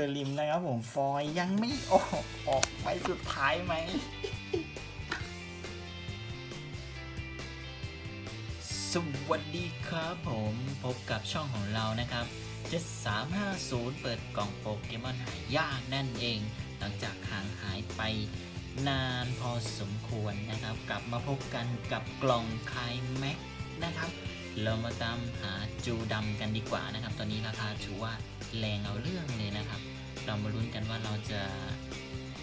อร์ลิมนะครับผมฟอยยังไม่ออกออกไปสุดท้ายไหมสวัสดีครับผมพบกับช่องของเรานะครับ 7350 เปิดกล่องโปเกมอนหายากนั่นเอง หลังจากห่างหายไปนานพอสมควรนะครับ กลับมาพบกันกับกล่องคายแม็กนะครับ เรามาตามหาจูดำกันดีกว่านะครับ ตอนนี้ราคาถือว่าแรงเอาเรื่องเลยนะครับ เรามาลุ้นกันว่าเราจะ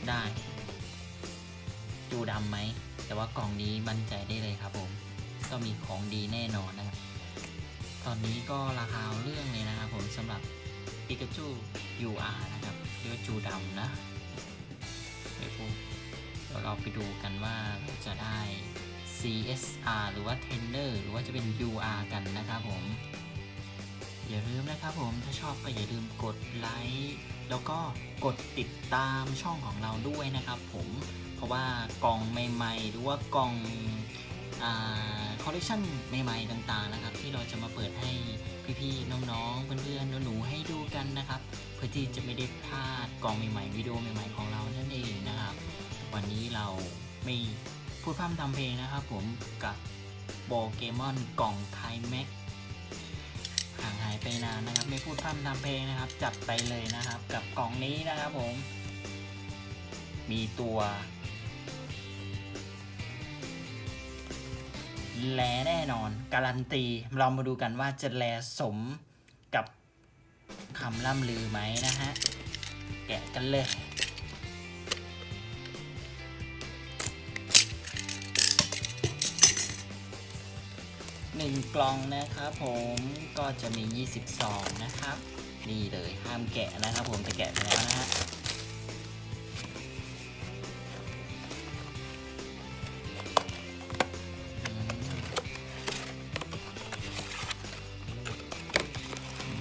ได้ จูดำไหม แต่ว่ากล่องนี้มั่นใจได้เลยครับผม ก็มีของดีแน่นอนนะครับ ตอนนี้ก็ราคาเาเรื่องเลยนะครับผมสำหรับปิกาจู UR นะครับเรียกจูดำนะเดี๋ยวเดี๋ยวเราไปดูกันว่าเราจะได้ CSR หรือว่า Tender หรือว่าจะเป็น UR กันนะครับผม อย่าลืมนะครับผมถ้าชอบก็อย่าลืมกดไลค์แล้วก็กดติดตามช่องของเราด้วยนะครับผม เพราะว่ากล่องใหม่ๆ หรือว่ากล่องคอลเลคชันใหม่ๆต่างๆนะครับ ที่เราจะมาเปิดให้พี่ๆน้องๆเพื่อนๆหนูๆให้ดูกันนะครับ เพื่อที่จะไม่ได้พลาดกล่องใหม่ๆวิดีโอใหม่ๆของเรานั่นเองนะครับ วันนี้เราไม่ พูดพร่ำทำเพลงนะครับผมกับโปเกมอนกล่องไคแม็กห่างหายไปนานนะครับ ไม่พูดพร่ำทำเพลงนะครับ จัดไปเลยนะครับ กับกล่องนี้นะครับผม มีตัวแลแน่นอน การันตี เรามาดูกันว่าจะแลสมกับคำล่ำลือไหมนะฮะ แกะกันเลย หนึ่งกล่องนะครับผมก็จะมี 22 นะครับ นี่เลยห้ามแกะนะครับผมแต่แกะไปแล้วนะฮะ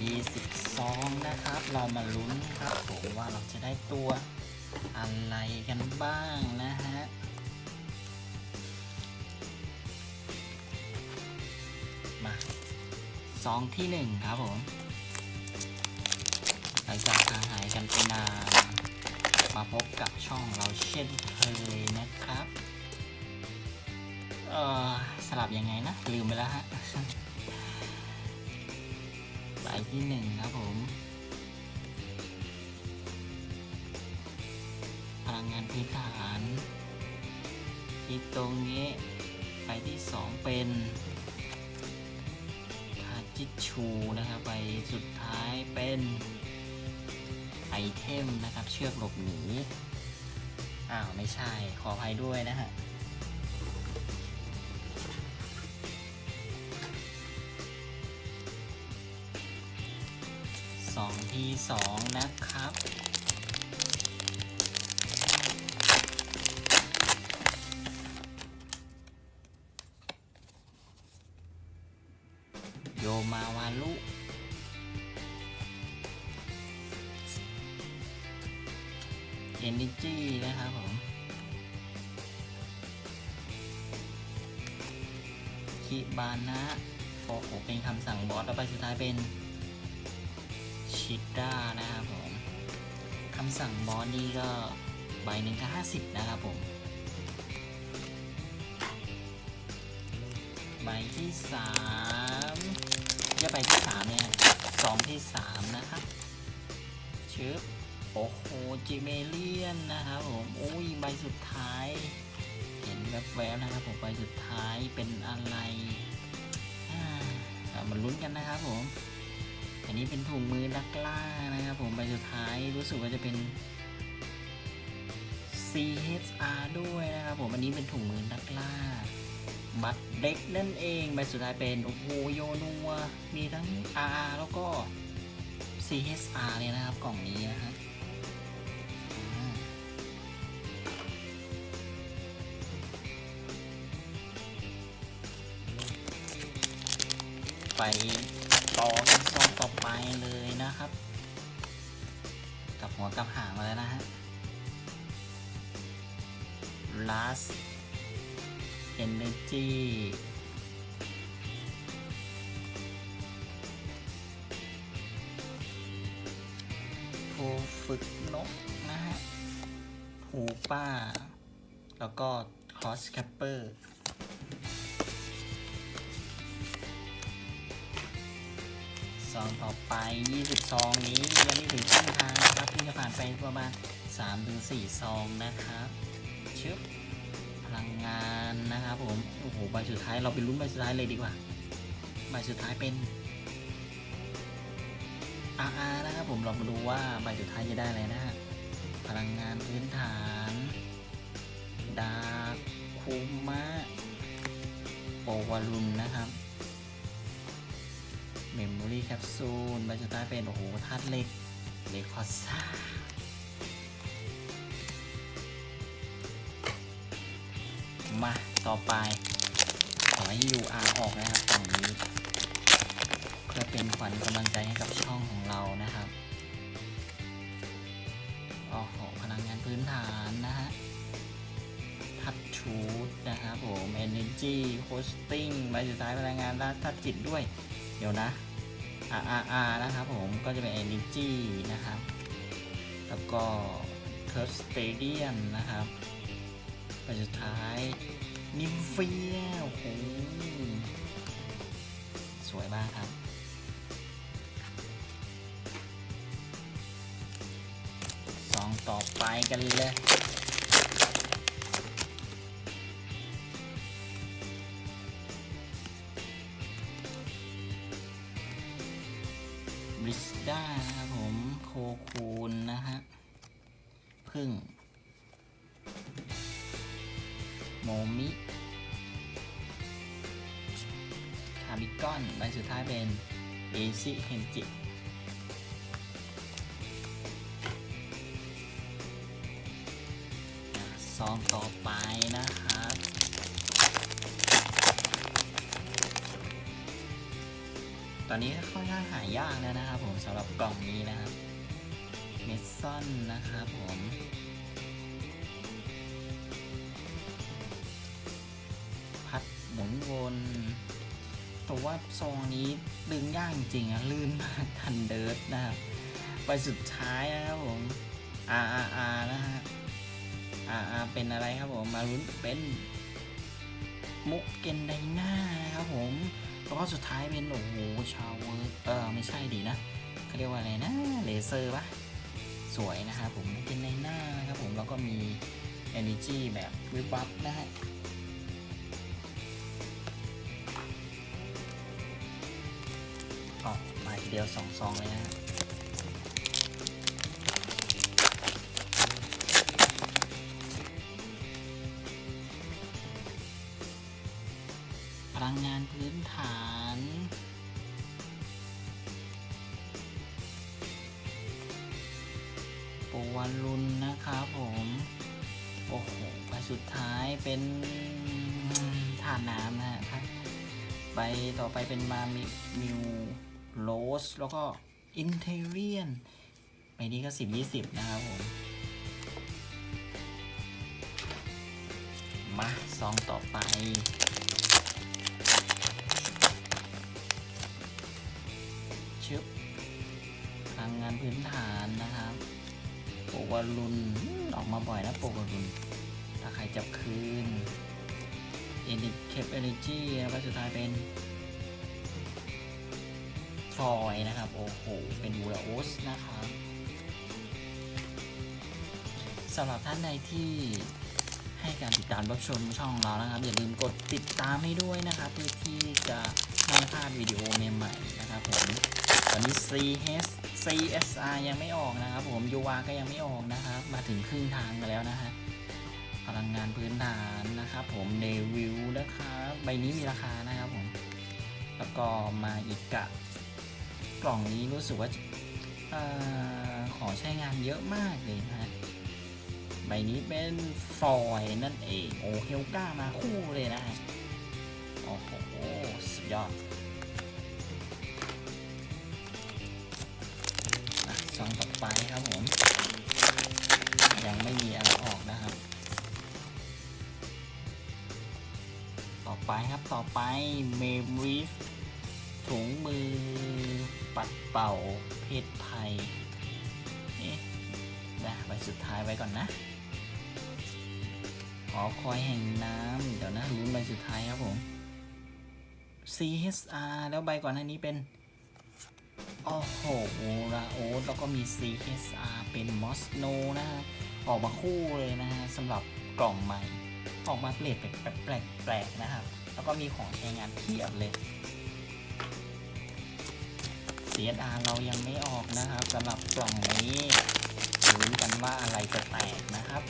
ยี่สิบสองนะครับ เรามาลุ้นครับผมว่าเราจะได้ตัวอะไรกันบ้างนะฮะ มาซองที่หนึ่งครับผมหลังจากห่างหายกันไปนานมาพบกับช่องเราเช่นเคยนะครับ เอ่อสลับยังไงนะ ลืมไปแล้วฮะใบที่หนึ่งครับผม พลังงานพื้นฐานที่ตรงนี้ใบที่สองเป็น จิชูนะครับไปสุดท้ายเป็นไอเทมนะครับ เชือกหลบหนี อ้าวไม่ใช่ขออภัยด้วยนะฮะสองที่สองนะครับ มาวาลุเอนิจีนะครับผม คิบานะโอ้โหเป็นคำสั่งบอสแล้วไปสุดท้ายเป็น ชิด้านะครับผมคำสั่งบอสนี่ก็ใบหนึ่งก็ห้าสิบนะครับผม ใบที่สาม จะใบที่สามเนี่ยสองที่สามนะครับชึบโอ้โหจิเมเลียนนะครับผมอุ้ยใบสุดท้าย เห็นแวบๆนะครับผมใบสุดท้ายเป็นอะไรอ่าเรามาลุ้นกันนะครับผม อันนี้เป็นถุงมือนักล่านะครับผมใบสุดท้ายรู้สึกว่าจะเป็น CHR ด้วยนะครับผมอันนี้เป็นถุงมือนักล่า บัตเด็กนั่นเองใบสุดท้ายเป็น โอ้โหโยนัว มีทั้ง RR แล้วก็ CSR เลยนะครับ กล่องนี้นะครับอ่าไปต่อกันซองต่อไปเลยนะครับ กับหัวกับหางมาแล้วนะฮะ last energy ฝึกนกนะฮะหูป้า แล้วก็คอสแคปเปอร์ซองต่อไป 20 ซองนี้ยังไม่ถึงช่องทางนะครับเพิ่งจะผ่านไปประมาณ 3-4 ซองนะครับ ชึบ ลังงานนะครับผม โอ้โห ใบสุดท้ายเราไปลุ้นใบสุดท้ายเลยดีกว่า ใบสุดท้ายเป็น RR นะครับผม เรามาดูว่าใบสุดท้ายจะได้อะไรนะฮะ พลังงานพื้นฐาน ดาคุมะโปวารุนนะครับเมมโมรี่แคปซูลใบสุดท้ายเป็น โอ้โหธาตุเหล็กเลคอซ่า มาต่อไปขอให้ UR ออกนะครับฝั่งนี้เพื่อเป็นขวัญกำลังใจให้กับช่องของเรานะครับโอ้โหพลังงานพื้นฐานนะฮะทัดชูดนะครับผม Energy Hosting ใบสุดท้ายพลังงานและทัดจิตด้วย เดี๋ยวนะ RRR นะครับผมก็จะเป็น Energy นะครับ แล้วก็ t u r f Stadium นะครับ ใบสุดท้ายนิมเฟียโอ้โหสวยมากครับซองต่อไปกันเลยบริสด้าครับผม โคคูนนะฮะ พึ่ง คาบิกอนใบสุดท้ายเป็นเอซิเฮนจิซองต่อไปนะครับตอนนี้ค่อนข้างหายากแล้วนะครับผมสำหรับกล่องนี้นะครับเมซซอนนะครับผม แต่ว่าซองนี้ดึงยากจริงๆอะลื่นมากทันเดิร์ดนะครับใบสุดท้ายนะครับผม RRR นะฮะ RR เป็นอะไรครับผมมาลุ้นเป็นมุกเกนไดนานะครับผมแล้วก็สุดท้ายเป็นโอ้โหชาวเวอร์เออไม่ใช่ดีนะเขาเรียกว่าอะไรนะเลเซอร์ปะสวยนะครับผมมุกเกนไดนานะครับผมแล้วก็มี Energy แบบวิบวับนะฮะ เดียวสองซองเลยนะฮะพลังงานพื้นฐานปวารุนนะครับผม โอ้โหใบสุดท้ายเป็นทานน้ำนะฮะครับใบต่อไปเป็นมามิมิว โรสแล้วก็อินเทเรียนใบนี้ก็สิบยี่สิบนะครับผม มาซองต่อไป ชึบพลังงานพื้นฐานนะครับ โปวารุนออกมาบ่อยนะโปวารุน ถ้าใครจับคืนเอนิเคปเอเนจีแล้วก็สุดท้ายเป็น ฟอยนะครับ โอ้โห เป็นวูลาโอสนะครับสำหรับท่านใดที่ให้การติดตามรับชมช่องเรานะครับ อย่าลืมกดติดตามให้ด้วยนะครับ เพื่อที่จะไม่พลาดวิดีโอใหม่ๆนะครับผมตอนนี้ CS CSR ยังไม่ออกนะครับ ผม UR ก็ยังไม่ออกนะครับ มาถึงครึ่งทางกันแล้วนะฮะพลังงานพื้นฐานนะครับ ผมเนวิวนะครับใบนี้มีราคานะครับผมแล้วก็มาอีกกะ กล่องนี้รู้สึกว่าอขอใช้งานเยอะมากเลยนะฮะใบนี้เป็นฟอยนั่นเองโอ้เฮลก้ามาคู่เลยนะฮะโอ้โหสุดยอดอะซองต่อไปครับผม ยังไม่มีอะไรออกนะครับ ต่อไปครับต่อไปเมมริฟ ถุงมือปัดเป่าเพศภัยเอ๊ะใบสุดท้ายไว้ก่อนนะขอคอยแห่งน้ำเดี๋ยวนะลุ้นใบสุดท้ายครับผม CHR แล้วใบก่อนหน้านี้เป็นโอ้โหราโอสแล้วก็มี CHR เป็นมอสโนนะฮะ ออกมาคู่เลยนะฮะสำหรับกล่องใหม่ ออกมาเปลี่ยนแปลกๆนะครับ แล้วก็มีของใช้งานเพียบเลย CSR เรายังไม่ออกนะครับสำหรับกล่องนี้ลุ้นกันว่าอะไรจะแตกนะครับ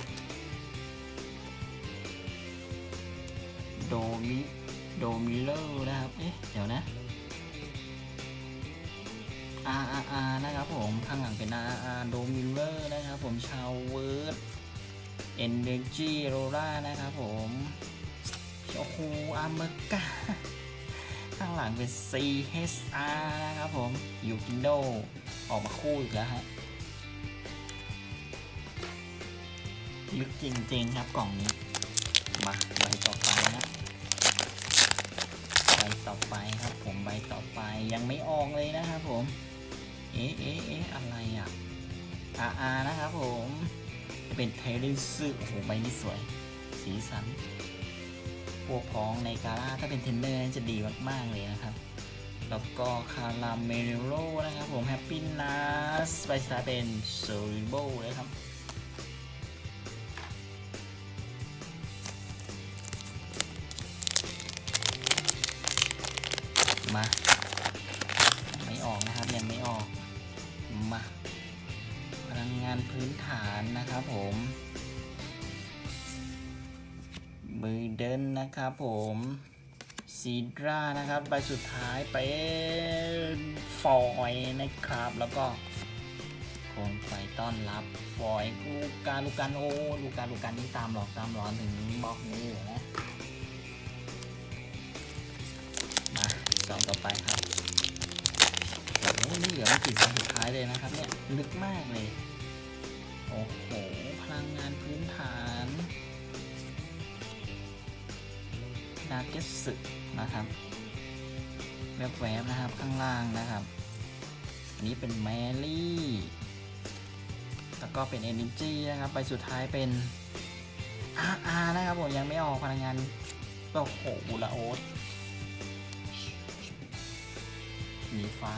โดมิโดมิเลอร์นะครับ เอ๊ะ เดี๋ยวนะ RRR นะครับผม ข้างหลังเป็น RRR โดมิเลอร์นะครับผมชาวเวิร์ด Energy r o l a นะครับผมโอ้โหอาร์เมกา ข้างหลังเป็น CHR นะครับผมยูกินโดออกมาคู่อีกแล้วฮะลึกจริงๆครับกล่องนี้ มาใบต่อไปนะใบต่อไปครับผมใบต่อไปยังไม่ออกเลยนะครับผม เอ๊ะเอ๊ะเอ๊ะอะไรอะ RR นะครับผม เป็นเทเลซึโอ้โหใบนี้สวย สีสัน พวกพ้องในกาล่าถ้าเป็นเทนเนอร์จะดีมาก ๆ เลยนะครับ แล้วก็คาราเมโลนะครับผมแฮปปี้นัสไปสตาเป็นโซลิโบเลยครับ นะครับผมซีดรานะครับใบสุดท้ายเป็นฟอยนะครับ แล้วก็โคมไฟต้อนรับฟอยลูกการลูกการโอลูกการลูกการนี่ตามหลอกตามร้อนถึงบล็อกนี้อยู่นะมาสองต่อไปครับโอ้นี่เหลือไม่กี่ซองสุดท้ายเลยนะครับเนี่ยลึกมากเลยโอ้โหพลังงานพื้นฐาน นาเกสึนะครับแวบๆนะครับข้างล่างนะครับ อันนี้เป็นแมรี่ แล้วก็เป็น Energy นะครับ ไปสุดท้ายเป็น RR นะครับผมยังไม่ออกพลังงานโอ้โหบุระโอสมีฟ้า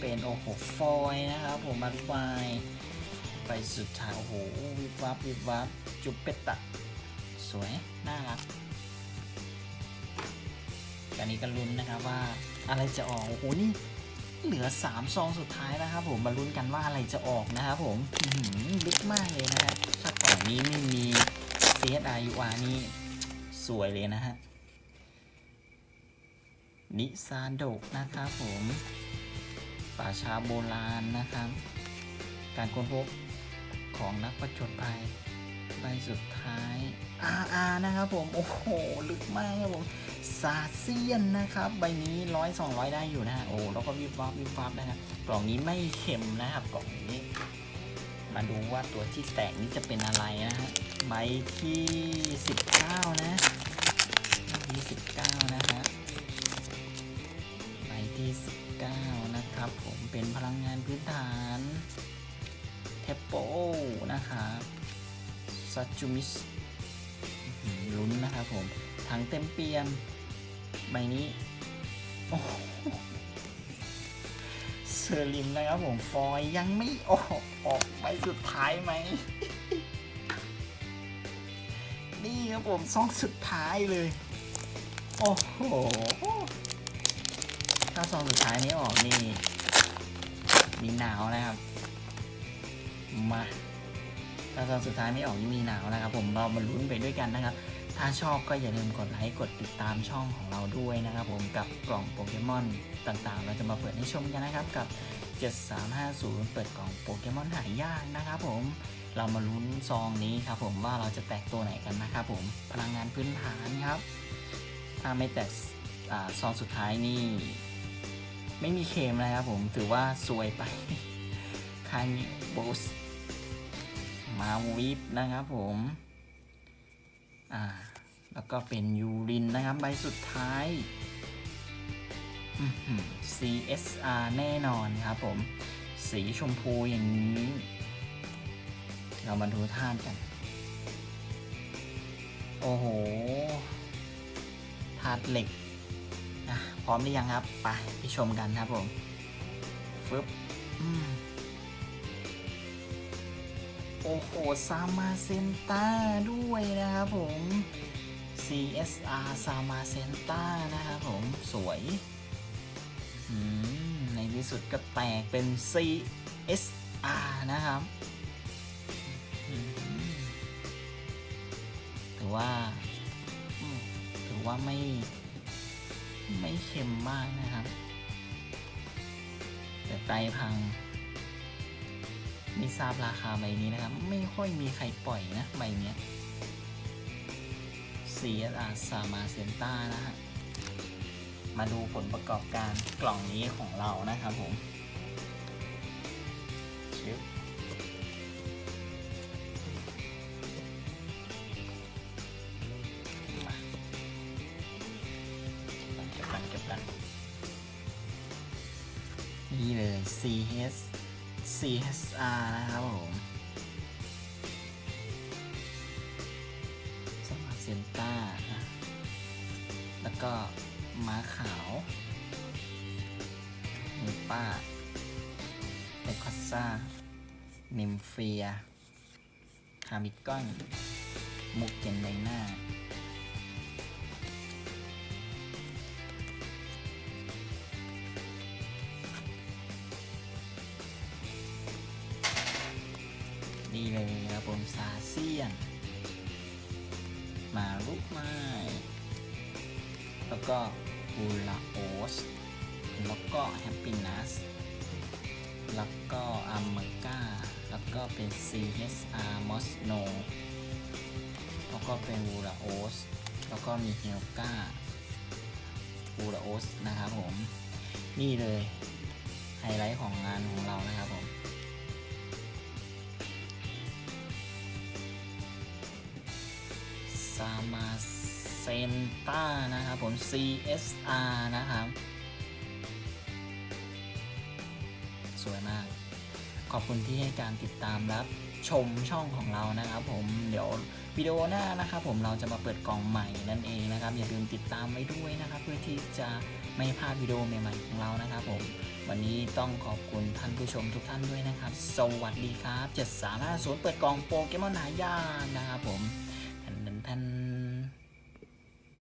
เป็นโอ้โหฟอยนะครับผมมาดูไปไปสุดท้ายโอ้โหวิบวับวิบวับจุบเป็ดตะสวย น่ารักอันนี้ก็ลุ้นนะครับว่าอะไรจะออกโอ้โหนี่เหลือ 3 ซองสุดท้ายแล้วครับผมมาลุ้นกันว่าอะไรจะออกนะครับผมลึกมากเลยนะฮะถ้ากล่องนี้ไม่มี CSR UR นี่สวยเลยนะฮะนิซานโดกนะครับผม ป่าชาโบราณนะครับ การค้นพบของนักประจนภัยใบสุดท้าย RR นะครับผม โอ้โห ลึกมากครับผมซาเซียนนะครับ ใบนี้ร้อยสองร้อยได้อยู่นะฮะ โอ้ แล้วก็วิบวับวิบวับนะครับ กล่องนี้ไม่เค็มนะครับ กล่องนี้ มาดูว่าตัวที่แตกนี้จะเป็นอะไรนะฮะ ใบที่19นะใบที่19นะฮะ นะครับผมเป็นพลังงานพื้นฐานเทปโปนะครับซัจูมิสลุ้นนะครับผมถังเต็มเปี่ยมใบนี้โอ้เซอร์ลิมนะครับผมฟอยยังไม่ออกออกใบสุดท้ายไหมนี่ครับผมซองสุดท้ายเลย โอ้โห ถ้าซองสุดท้ายนี้ออกนี่ มีหนาวนะครับ มาถ้าซองสุดท้ายไม่ออกนี่มีหนาวนะครับ ผมเรามาลุ้นไปด้วยกันนะครับ ถ้าชอบก็อย่าลืมกดไลค์กดติดตามช่องของเราด้วยนะครับ ผมกับกล่องโปเกมอนต่างๆ เราจะมาเปิดให้ชมกันนะครับกับ 7350 เปิดกล่องโปเกมอนหายากนะครับ ผมเรามาลุ้นซองนี้ครับ ผมว่าเราจะแตกตัวไหนกันนะครับ ผมพลังงานพื้นฐานครับ ถ้าไม่แตกอซองสุดท้ายนี่ ไม่มีเคมนะครับผมถือว่าซวยไปคายโบสมาวิปนะครับผมอ่าแล้วก็เป็นยูรินนะครับใบสุดท้าย CSR แน่นอนครับผม สีชมพูอย่างนี้ เรามาดูท่านกัน โอ้โหธาตุเหล็ก พร้อมหรือยังครับ ไปไปชมกันครับผมฟึบโอ้โหซามาเซนต้าด้วยนะครับผม CSR ซามาเซนต้านะครับผม สวยในที่สุดก็แตกเป็น CSR นะครับถือว่าถือว่าไม่ ไม่เค็มมากนะครับ แต่ไตรพังไม่ทราบราคาใบนี้นะครับ ไม่ค่อยมีใครปล่อยนะใบเนี้ย CSR ซามาเซนต้านะฮะ มาดูผลประกอบการกล่องนี้ของเรานะครับผม CS CSR นะครับผมสมาร์ทเซนต้า แล้วก็ม้าขาวนิป้าเอคอสซานิมเฟียฮามิกอน มุกเจนไดหน้า นี่เลยครับผมซาเซียน มาลุกไม้แล้วก็ฮูลาโอส แล้วก็แฮปปี้นัส แล้วก็อัมเมกาแล้วก็เป็น CHR m o s n o แล้วก็เป็นวูลาโอส แล้วก็มีเฮลกาวูลาโอสนะครับผม นี่เลย ไฮไลท์ของงานของเรานะครับผม ซามาเซนต้านะครับผม CSR นะครับ สวยมาก ขอบคุณที่ให้การติดตามรับชมช่องของเรานะครับผมเดี๋ยววิดีโอหน้านะครับผมเราจะมาเปิดกล่องใหม่นั่นเองนะครับ อย่าลืมติดตามไว้ด้วยนะครับ เพื่อที่จะไม่พลาดวิดีโอใหม่ๆของเรานะครับผมวันนี้ต้องขอบคุณท่านผู้ชมทุกท่านด้วยนะครับ สวัสดีครับ 7350 เปิดกล่องโปเกมอนหายากนะครับผม